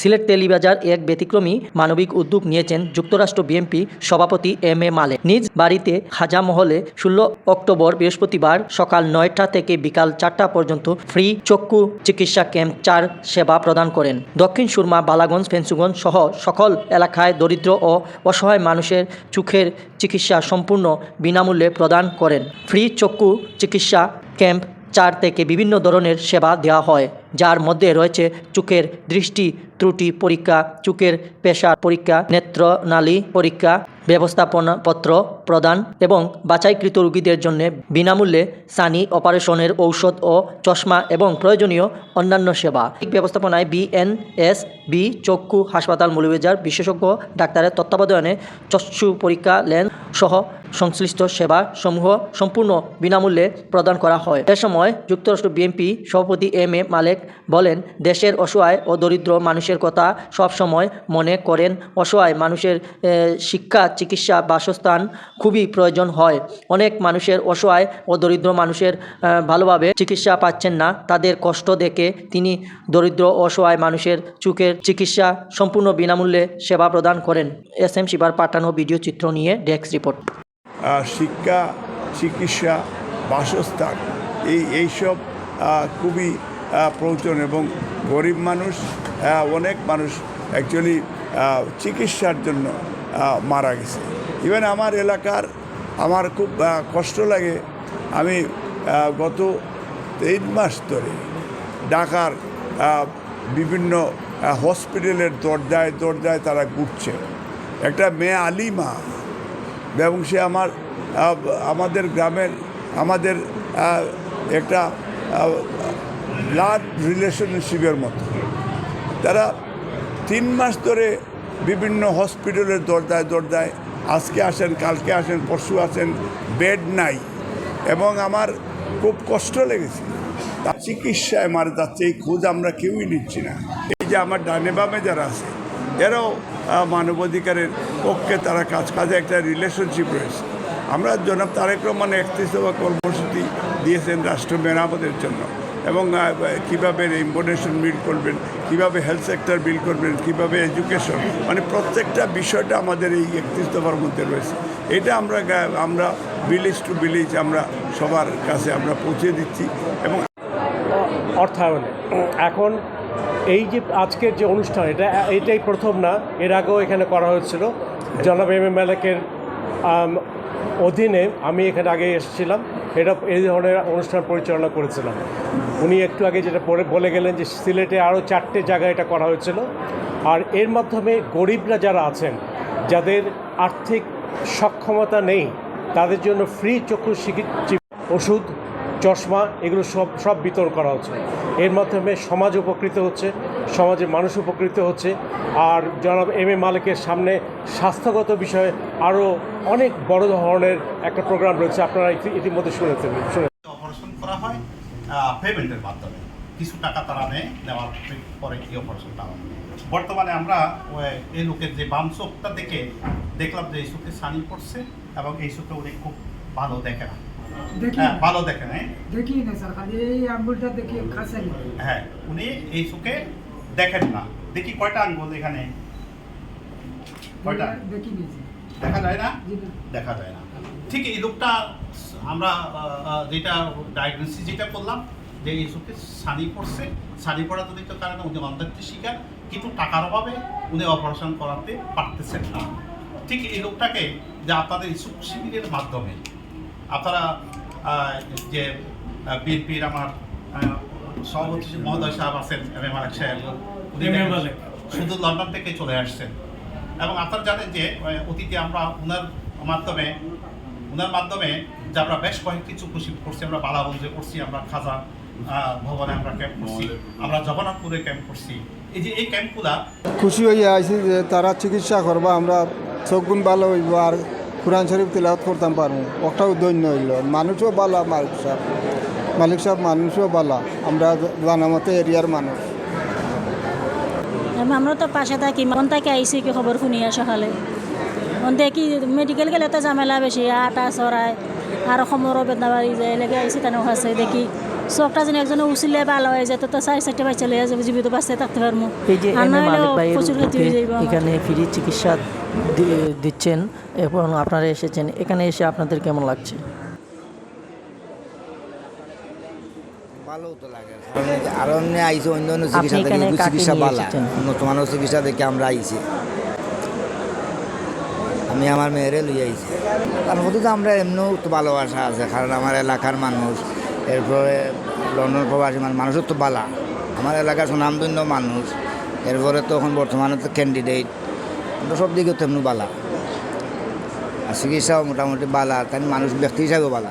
সিলেট তেলিবাজার এক ব্যতিক্রমী মানবিক উদ্যোগ নিয়েছেন যুক্তরাষ্ট্র বিএনপি সভাপতি এম এ মালে নিজ বাড়িতে খাজা মহলে ষোলো অক্টোবর বৃহস্পতিবার সকাল নয়টা থেকে বিকাল চারটা পর্যন্ত ফ্রি চক্ষু চিকিৎসা ক্যাম্প চার সেবা প্রদান করেন। দক্ষিণ সুরমা, বালাগঞ্জ, ফেন্সুগঞ্জ সহ সকল এলাকায় দরিদ্র ও অসহায় মানুষের চোখের চিকিৎসা সম্পূর্ণ বিনামূল্যে প্রদান করেন। ফ্রি চক্ষু চিকিৎসা ক্যাম্প চার থেকে বিভিন্ন ধরনের সেবা দেওয়া হয়, যার মধ্যে রয়েছে চোখের দৃষ্টি, ত্রুটি পরীক্ষা চোখের পেশার পরীক্ষা, নেত্রনালী পরীক্ষা ব্যবস্থাপনাপত্র প্রদান এবং বাছাইকৃত রোগীদের জন্য বিনামূল্যে সানি অপারেশনের ঔষধ ও চশমা এবং প্রয়োজনীয় অন্যান্য সেবা। ব্যবস্থাপনায় বিএনএস বি চক্ষু হাসপাতাল মৌলভীবাজার বিশেষজ্ঞ ডাক্তারের তত্ত্বাবধানে চক্ষু পরীক্ষা লেন্স সহ সংশ্লিষ্ট সেবা সমূহ সম্পূর্ণ বিনামূল্যে প্রদান করা হয়। এ সময় যুক্তরাষ্ট্র বিএনপি সভাপতি এম এ মালেক বলেন, দেশের অসহায় ও দরিদ্র মানুষের কথা সব সময় মনে করেন। অসহায় মানুষের শিক্ষা চিকিৎসা বাসস্থান খুবই প্রয়োজন হয়। অনেক মানুষের অসহায় ও দরিদ্র মানুষের ভালোভাবে চিকিৎসা পাচ্ছেন না। তাদের কষ্ট দেখে তিনি দরিদ্র, অসহায় মানুষের চোখের চিকিৎসা সম্পূর্ণ বিনামূল্যে সেবা প্রদান করেন। এস এম শিবার পাঠানো ভিডিও চিত্র নিয়ে ডেস্ক রিপোর্ট। শিক্ষা, চিকিৎসা, বাসস্থান, এই, এইসব খুবই প্রয়োজন এবং গরিব মানুষ অনেক মানুষ অ্যাকচুয়ালি চিকিৎসার জন্য মারা গেছে। ইভেন আমার এলাকার আমার খুব কষ্ট লাগে। আমি গত তিন মাস ধরে ঢাকার বিভিন্ন হসপিটালের দরজায় দরজায় তারা ঘুরছে। একটা মেয়ে আলিমা, এবং সে আমার আমাদের গ্রামের, আমাদের একটা ব্লাড রিলেশনশিপের মতো। তারা তিন মাস ধরে বিভিন্ন হসপিটালের দরজায় দরজায় আজকে আসেন, কালকে আসেন, পরশু আসেন, বেড নাই। এবং আমার খুব কষ্ট লেগেছে। তার চিকিৎসায় মারা যাচ্ছে, এই খোঁজ আমরা কেউই নিচ্ছি না। এই যে আমার ডানে বামে যারা আছে, এরাও মানবাধিকারের পক্ষে তারা কাজ, কাজে একটা রিলেশনশিপ রয়েছে। আমরা জনাব তারেক রহমান একত্রিশ কর্মসূচি দিয়েছেন রাষ্ট্র মেরামতের জন্য। এবং কীভাবে ইম্পোর্টেশন বিল করবেন, কীভাবে হেলথ সেক্টর বিল করবেন, কীভাবে এডুকেশন মানে প্রত্যেকটা বিষয়টা আমাদের এই একত্রিশ দফার মধ্যে রয়েছে। এটা আমরা আমরা ভিলেজ টু ভিলেজ আমরা সবার কাছে আমরা পৌঁছে দিচ্ছি এবং অর্থায়নে। এখন এই যে আজকের যে অনুষ্ঠান, এটা, এটাই প্রথম না, এর আগেও এখানে করা হয়েছিল। জনাব এম এ অধীনে আমি এখানে আগে এসেছিলাম। এটা এই ধরনের অনুষ্ঠান পরিচালনা করেছিলাম। উনি একটু আগে যেটা বলে গেলেন যে, সিলেটে আরও চারটে জায়গায় এটা করা হয়েছিল। আর এর মাধ্যমে গরিবরা যারা আছেন, যাদের আর্থিক সক্ষমতা নেই, তাদের জন্য ফ্রি চক্ষু ওষুধ চশমা, এগুলো সব সব বিতরণ করা হচ্ছে। এর মাধ্যমে সমাজ উপকৃত হচ্ছে সমাজের মানুষ উপকৃত হচ্ছে। আর জনাব এম এ মালিকের সামনে স্বাস্থ্যগত বিষয়ে আরও অনেক বড় ধরনের একটা প্রোগ্রাম রয়েছে। আপনারা ইতি- ইতিমধ্যে শুনেছেন শুনে অপারেশন করা হয় পেমেন্টের মাধ্যমে। কিছু টাকা তারা নেয়, নেওয়ার পরে এই অপারেশনটা বর্তমানে আমরা এই লোকের যে বাম চোখটা দেখে দেখলাম যে এই চোখে সানি পড়ছে এবং এই চোখে উনি খুব ভালো দেখে না। দেখি হ্যাঁ ভালো দেখে না দেখি না স্যার খালি এই আঙ্গুলটা দেখি কাছে হ্যাঁ উনি এই চোখে দেখেন না। দেখি কয়টা আঙ্গুল এখানে? কয়টা? দেখি দেখা যায় না? দেখা যায় না। ঠিক এই লোকটা আমরা যেটা ডায়াগনোসিস যেটা করলাম যে এই চোখে সানি পড়ছে। সানি পড়া জনিত কারণে উনি অন্ধত্বের শিকার কিন্তু টাকার অভাবে উনি অপারেশন করাতে পারতেছেন না। ঠিক এই লোকটাকে যে আপনাদের চোখ শিবিরের মাধ্যমে আপনারা যে বিএনপির আমার সভাপতি মহোদয় সাহেব আছেন এম সাহেব এম দেখেন মালিক। শুধু লন্ডন থেকে চলে আসছেন। এবং আপনারা জানেন যে অতীতে আমরা ওনার মাধ্যমে ওনার মাধ্যমে যে আমরা বেশ কয়েক কিছু খুশি করছি আমরা বালাগঞ্জে করছি আমরা খাজা ভবনে আমরা ক্যাম্প করছি আমরা জগন্নাথপুরে ক্যাম্প করছি। এই যে এই ক্যাম্পগুলা খুশি হয়ে আইছি যে তারা চিকিৎসা করবা আমরা চোখগুণ ভালো হইব। আর কোরআন শরীফ তিলাওয়াত করতাম পারব। ওটাও দৈন্য হইল। মানুষও বালা মালিক সাহেব। মালিক সাহেব মানুষও বালা। আমরা জানা মতো এরিয়ার মানুষ। আমরা তো পাশে থাকি। মন থেকে আইসি কি খবর শুনি সকালে মন দেখি মেডিকেল গেলে তো ঝামেলা বেশি। আটা চড়ায় আর সমরও বেদনা বাড়ি যায়। এলাকে আইসি তেনে আছে দেখি। চোখটা যেন একজনে উচিলে ভালো হয়ে যেত তো চাই চারটে বাচ্চা লইয়া যাব জীবিত বাঁচতে থাকতে পারব এই যে আর এম এ নইলে মালিক প্রচুর ক্ষতি হয়ে যাইব এখানে ফ্রি চিকিৎসা দিচ্ছেন এবং আপনারা এসেছেন। এখানে এসে আপনাদের কেমন লাগছে? ভালো তো লাগে। কারণ আরও অন্য অন্য চিকিৎসা উন্নত দেখে আমরা আইছি। আমি আমার মেয়েরে লই আইছি। তার মধ্যে তো আমরা এমনিও তো ভালোবাসা আছে কারণ আমার এলাকার মানুষ এরপরে লন্ডন প্রবাসী মানুষ মানুষের তো বালা। আমার এলাকার সুনামধন্য মানুষ এরপরে তো এখন বর্তমানে তো ক্যান্ডিডেট সব দিকে তেমন বালা। আর চিকিৎসাও মোটামুটি বালা তাই মানুষ ব্যক্তি হিসাবেও বালা।